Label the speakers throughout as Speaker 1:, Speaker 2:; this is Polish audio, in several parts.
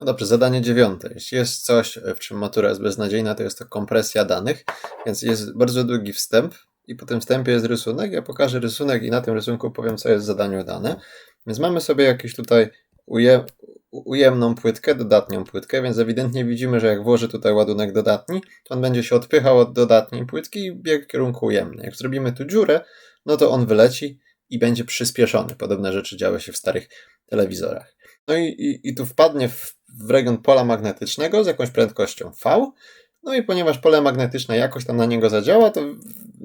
Speaker 1: No dobrze, zadanie dziewiąte. Jeśli jest coś, w czym matura jest beznadziejna, to jest to kompresja danych, więc jest bardzo długi wstęp i po tym wstępie jest rysunek. Ja pokażę rysunek i na tym rysunku powiem, co jest w zadaniu dane. Więc mamy sobie jakieś tutaj uje, ujemną płytkę, dodatnią płytkę, więc ewidentnie widzimy, że jak włożę tutaj ładunek dodatni, to on będzie się odpychał od dodatniej płytki i biegł w kierunku ujemnej. Jak zrobimy tu dziurę, no to on wyleci i będzie przyspieszony. Podobne rzeczy działy się w starych telewizorach. No i, i, i tu wpadnie w, w region pola magnetycznego z jakąś prędkością V. No i ponieważ pole magnetyczne jakoś tam na niego zadziała, to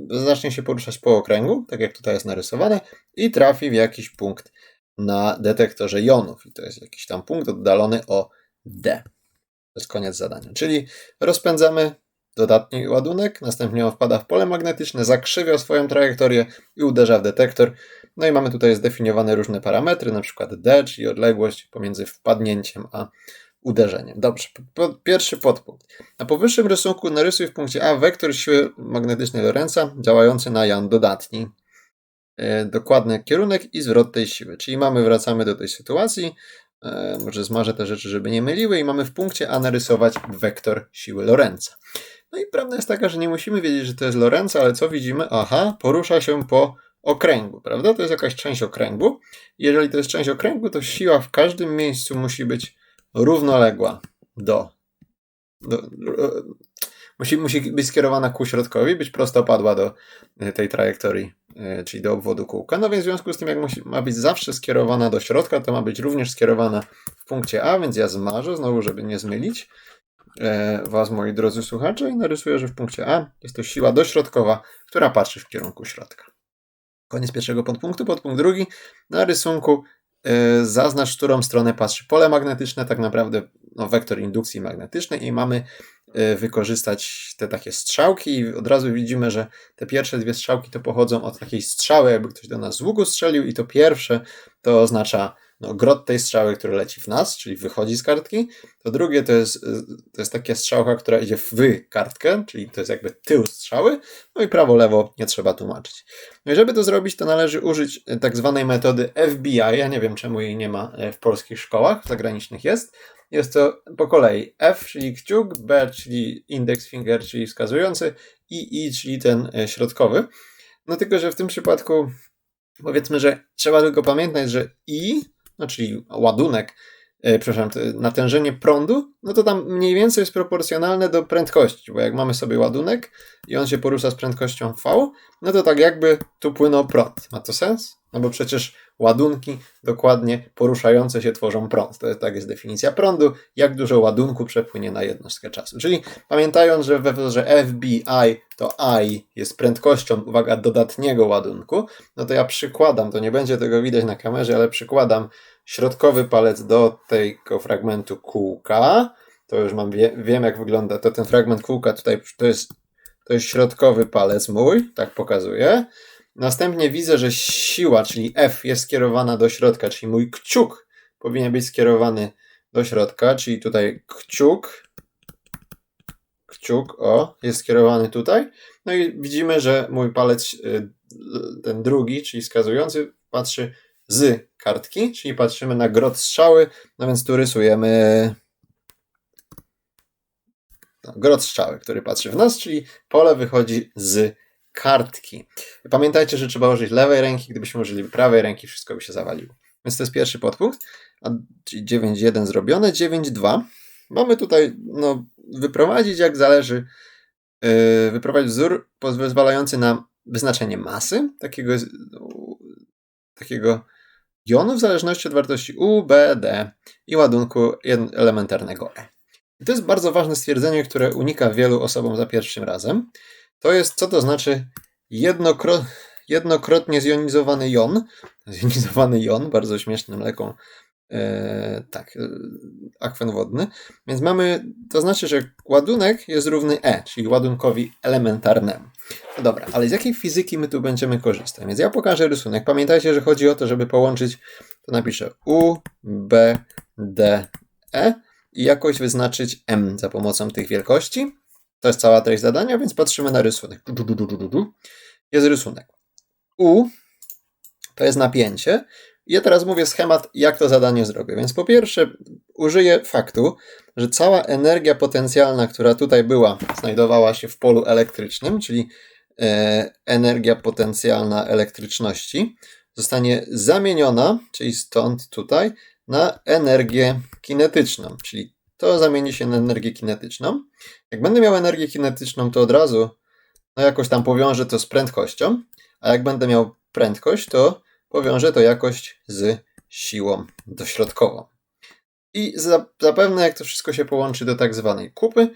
Speaker 1: zacznie się poruszać po okręgu, tak jak tutaj jest narysowane, i trafi w jakiś punkt na detektorze jonów. I to jest jakiś tam punkt oddalony o D. To jest koniec zadania. Czyli rozpędzamy dodatni ładunek, następnie on wpada w pole magnetyczne, zakrzywia swoją trajektorię i uderza w detektor. No i mamy tutaj zdefiniowane różne parametry, na przykład D, czyli odległość pomiędzy wpadnięciem a uderzeniem. Dobrze, po, pierwszy podpunkt. Na powyższym rysunku narysuj w punkcie A wektor siły magnetycznej Lorenza działający na jan dodatni. E, dokładny kierunek i zwrot tej siły. Czyli mamy, wracamy do tej sytuacji, e, może zmarzę te rzeczy, żeby nie myliły i mamy w punkcie A narysować wektor siły Lorenza. No i prawda jest taka, że nie musimy wiedzieć, że to jest Lorenza, ale co widzimy? Aha, porusza się po okręgu, prawda? To jest jakaś część okręgu. Jeżeli to jest część okręgu, to siła w każdym miejscu musi być równoległa do. do musi, musi być skierowana ku środkowi, być prostopadła do e, tej trajektorii, e, czyli do obwodu kółka. No więc w związku z tym, jak musi, ma być zawsze skierowana do środka, to ma być również skierowana w punkcie A, więc ja zmarzę, znowu, żeby nie zmylić e, Was, moi drodzy słuchacze, i narysuję, że w punkcie A jest to siła dośrodkowa, która patrzy w kierunku środka. Koniec pierwszego podpunktu. Podpunkt drugi. Na rysunku yy, zaznacz, którą stronę patrzy pole magnetyczne, tak naprawdę no, wektor indukcji magnetycznej i mamy yy, wykorzystać te takie strzałki i od razu widzimy, że te pierwsze dwie strzałki to pochodzą od takiej strzały, jakby ktoś do nas z łuku strzelił i to pierwsze to oznacza no, grot tej strzały, który leci w nas, czyli wychodzi z kartki. To drugie to jest, to jest taka strzałka, która idzie w kartkę, czyli to jest jakby tył strzały. No i prawo, lewo nie trzeba tłumaczyć. No i żeby to zrobić, to należy użyć tak zwanej metody FBI. Ja nie wiem, czemu jej nie ma w polskich szkołach, zagranicznych jest. Jest to po kolei F, czyli kciuk, B, czyli index finger, czyli wskazujący, i I, czyli ten e, środkowy. No tylko, że w tym przypadku powiedzmy, że trzeba tylko pamiętać, że I no czyli ładunek, e, przepraszam, natężenie prądu, no to tam mniej więcej jest proporcjonalne do prędkości, bo jak mamy sobie ładunek i on się porusza z prędkością V, no to tak jakby tu płynął prąd. Ma to sens? No bo przecież ładunki dokładnie poruszające się tworzą prąd. To jest, tak jest definicja prądu, jak dużo ładunku przepłynie na jednostkę czasu. Czyli pamiętając, że we wzorze FBI to I jest prędkością, uwaga, dodatniego ładunku, no to ja przykładam, to nie będzie tego widać na kamerze, ale przykładam środkowy palec do tego fragmentu kółka. To już mam, wie, wiem jak wygląda, to ten fragment kółka tutaj, to jest, to jest środkowy palec mój, tak pokazuję. Następnie widzę, że siła, czyli F jest skierowana do środka, czyli mój kciuk powinien być skierowany do środka, czyli tutaj kciuk, kciuk, o, jest skierowany tutaj. No i widzimy, że mój palec, y, ten drugi, czyli wskazujący, patrzy z kartki, czyli patrzymy na grot strzały, no więc tu rysujemy no, grot strzały, który patrzy w nas, czyli pole wychodzi z kartki. Pamiętajcie, że trzeba użyć lewej ręki, gdybyśmy użyli prawej ręki, wszystko by się zawaliło. Więc to jest pierwszy podpunkt. A 9.1 zrobione, 9.2. Mamy tutaj no, wyprowadzić, jak zależy, yy, wyprowadzić wzór pozwalający na wyznaczenie masy takiego, takiego jonu w zależności od wartości U, B, D i ładunku elementarnego E. I to jest bardzo ważne stwierdzenie, które unika wielu osobom za pierwszym razem. To jest, co to znaczy jednokro, jednokrotnie zjonizowany jon. Zjonizowany jon, bardzo śmiesznym mleką. E, tak, e, akwen wodny. Więc mamy, to znaczy, że ładunek jest równy E, czyli ładunkowi elementarnemu. No dobra, ale z jakiej fizyki my tu będziemy korzystać? Więc ja pokażę rysunek. Pamiętajcie, że chodzi o to, żeby połączyć, to napiszę U, B, D, E i jakoś wyznaczyć M za pomocą tych wielkości. To jest cała treść zadania, więc patrzymy na rysunek. Jest rysunek. U to jest napięcie ja teraz mówię schemat, jak to zadanie zrobię. Więc po pierwsze użyję faktu, że cała energia potencjalna, która tutaj była, znajdowała się w polu elektrycznym, czyli e, energia potencjalna elektryczności, zostanie zamieniona, czyli stąd tutaj, na energię kinetyczną, czyli to zamieni się na energię kinetyczną. Jak będę miał energię kinetyczną, to od razu no jakoś tam powiążę to z prędkością, a jak będę miał prędkość, to powiążę to jakoś z siłą dośrodkową. I zapewne jak to wszystko się połączy do tak zwanej kupy,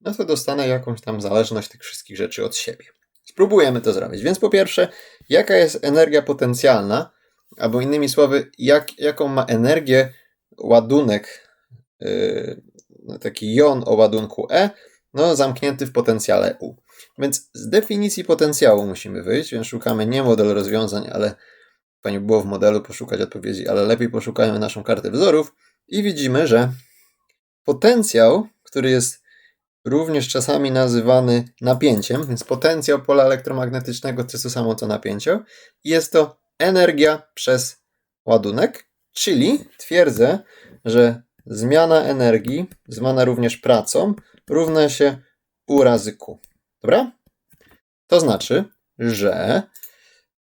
Speaker 1: no to dostanę jakąś tam zależność tych wszystkich rzeczy od siebie. Spróbujemy to zrobić. Więc po pierwsze, jaka jest energia potencjalna, albo innymi słowy, jak, jaką ma energię ładunek, taki jon o ładunku E, no zamknięty w potencjale U. Więc z definicji potencjału musimy wyjść, więc szukamy nie model rozwiązań, ale fajnie było w modelu poszukać odpowiedzi, ale lepiej poszukajmy naszą kartę wzorów i widzimy, że potencjał, który jest również czasami nazywany napięciem, więc potencjał pola elektromagnetycznego to jest to samo co napięcie, jest to energia przez ładunek, czyli twierdzę, że zmiana energii, zwana również pracą, równa się U razy Q. Dobra? To znaczy, że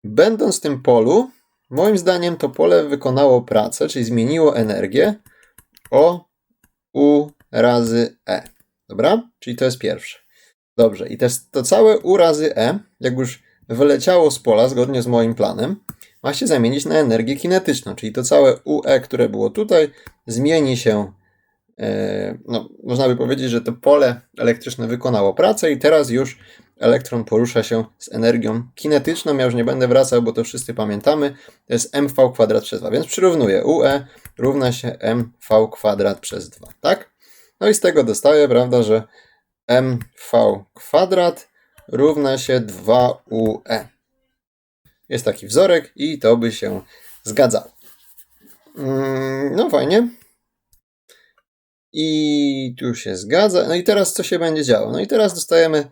Speaker 1: będąc w tym polu, moim zdaniem to pole wykonało pracę, czyli zmieniło energię o U razy E. Dobra? Czyli to jest pierwsze. Dobrze, i to, to całe U razy E, jak już wyleciało z pola zgodnie z moim planem, ma się zamienić na energię kinetyczną, czyli to całe UE, które było tutaj, zmieni się E, no, można by powiedzieć, że to pole elektryczne wykonało pracę i teraz już elektron porusza się z energią kinetyczną. Ja już nie będę wracał, bo to wszyscy pamiętamy. To jest mv kwadrat przez 2, więc przyrównuję UE równa się mv kwadrat przez 2, tak? No i z tego dostaję, prawda, że mv kwadrat równa się 2UE. Jest taki wzorek i to by się zgadzało. Mm, no fajnie. I tu się zgadza. No i teraz co się będzie działo? No i teraz dostajemy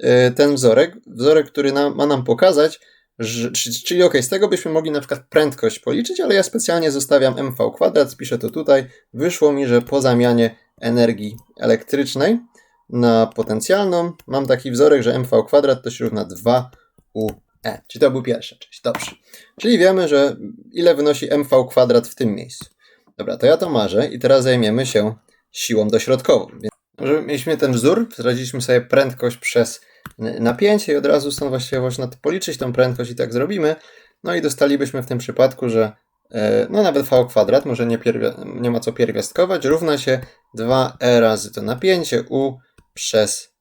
Speaker 1: e, ten wzorek, wzorek, który nam, ma nam pokazać, że, czyli ok, z tego byśmy mogli na przykład prędkość policzyć, ale ja specjalnie zostawiam mv kwadrat, piszę to tutaj. Wyszło mi, że po zamianie energii elektrycznej na potencjalną mam taki wzorek, że mv kwadrat to się równa 2ue. Czyli to był pierwsza część. Dobrze. Czyli wiemy, że ile wynosi mv kwadrat w tym miejscu. Dobra, to ja to marzę i teraz zajmiemy się siłą dośrodkową. Więc mieliśmy ten wzór, zdradziliśmy sobie prędkość przez napięcie i od razu stąd właściwie można policzyć tą prędkość i tak zrobimy. No i dostalibyśmy w tym przypadku, że e, no nawet v kwadrat, może nie, nie ma co pierwiastkować, równa się 2e razy to napięcie u przez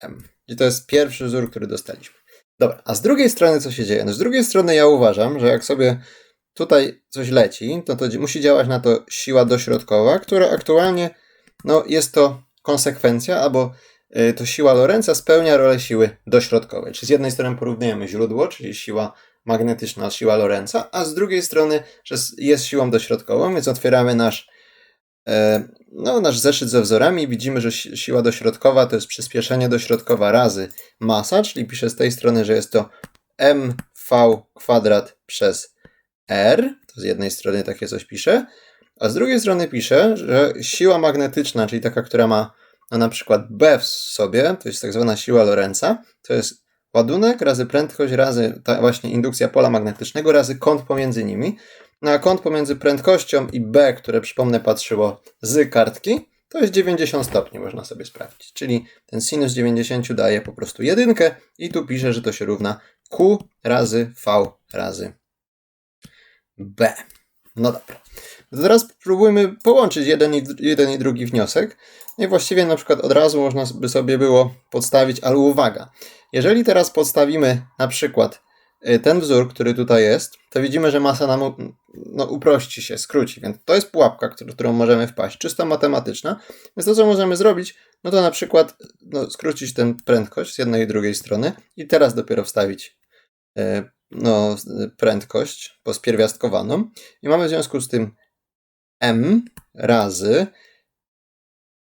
Speaker 1: m. I to jest pierwszy wzór, który dostaliśmy. Dobra, a z drugiej strony co się dzieje? No z drugiej strony ja uważam, że jak sobie tutaj coś leci, to, to musi działać na to siła dośrodkowa, która aktualnie no, jest to konsekwencja, albo y, to siła Lorenza spełnia rolę siły dośrodkowej. Czyli z jednej strony porównujemy źródło, czyli siła magnetyczna, siła Lorenza, a z drugiej strony, że jest siłą dośrodkową, więc otwieramy nasz, no, nasz zeszyt ze wzorami widzimy, że siła dośrodkowa to jest przyspieszenie dośrodkowa razy masa, czyli piszę z tej strony, że jest to mv kwadrat przez r, to z jednej strony takie coś piszę, a z drugiej strony piszę, że siła magnetyczna, czyli taka, która ma no, na przykład B w sobie, to jest tak zwana siła Lorenza, to jest ładunek razy prędkość razy ta właśnie indukcja pola magnetycznego razy kąt pomiędzy nimi. No a kąt pomiędzy prędkością i B, które przypomnę patrzyło z kartki, to jest 90 stopni, można sobie sprawdzić. Czyli ten sinus 90 daje po prostu jedynkę i tu piszę, że to się równa Q razy V razy B. No dobra. To teraz spróbujmy połączyć jeden i, jeden i drugi wniosek. I właściwie na przykład od razu można by sobie było podstawić, ale uwaga. Jeżeli teraz podstawimy na przykład ten wzór, który tutaj jest, to widzimy, że masa nam no, uprości się, skróci. Więc to jest pułapka, którą możemy wpaść, czysto matematyczna. Więc to, co możemy zrobić, no to na przykład no, skrócić tę prędkość z jednej i drugiej strony i teraz dopiero wstawić y, no, prędkość pospierwiastkowaną. I mamy w związku z tym m razy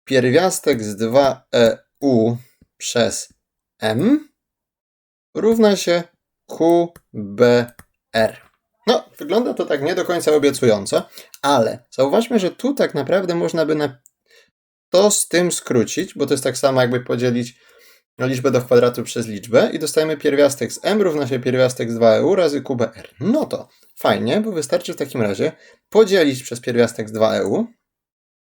Speaker 1: pierwiastek z 2eu przez m równa się qbr. No, wygląda to tak nie do końca obiecująco, ale zauważmy, że tu tak naprawdę można by na to z tym skrócić, bo to jest tak samo jakby podzielić liczbę do kwadratu przez liczbę i dostajemy pierwiastek z m równa się pierwiastek z 2eu razy kubę r. No to fajnie, bo wystarczy w takim razie podzielić przez pierwiastek z 2eu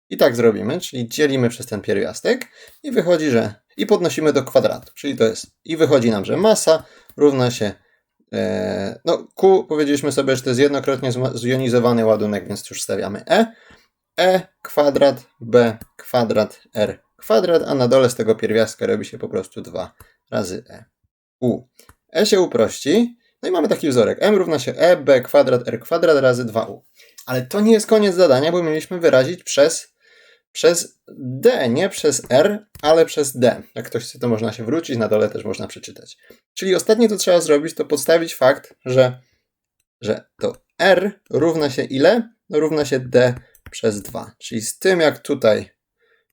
Speaker 1: i tak zrobimy, czyli dzielimy przez ten pierwiastek i wychodzi, że i podnosimy do kwadratu, czyli to jest i wychodzi nam, że masa równa się no Q powiedzieliśmy sobie, że to jest jednokrotnie zjonizowany ładunek, więc już stawiamy E. E kwadrat B kwadrat R kwadrat, a na dole z tego pierwiastka robi się po prostu 2 razy E. U. E się uprości, no i mamy taki wzorek. M równa się E, B kwadrat, R kwadrat razy 2U. Ale to nie jest koniec zadania, bo mieliśmy wyrazić przez, przez D, nie przez R, ale przez D. Jak ktoś chce, to można się wrócić, na dole też można przeczytać. Czyli ostatnie, co trzeba zrobić, to podstawić fakt, że, że to R równa się ile? No równa się D przez 2. Czyli z tym, jak tutaj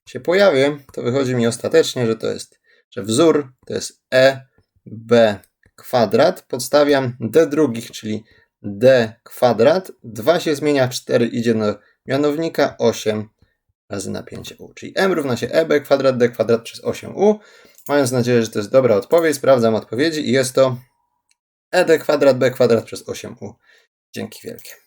Speaker 1: się pojawię, to wychodzi mi ostatecznie, że to jest, że wzór to jest e b kwadrat. Podstawiam d drugich, czyli d kwadrat. 2 się zmienia, 4 idzie do mianownika, 8 razy napięcie u. Czyli m równa się eb kwadrat d kwadrat przez 8u. Mając nadzieję, że to jest dobra odpowiedź, sprawdzam odpowiedzi i jest to ed kwadrat b kwadrat przez 8u. Dzięki wielkie.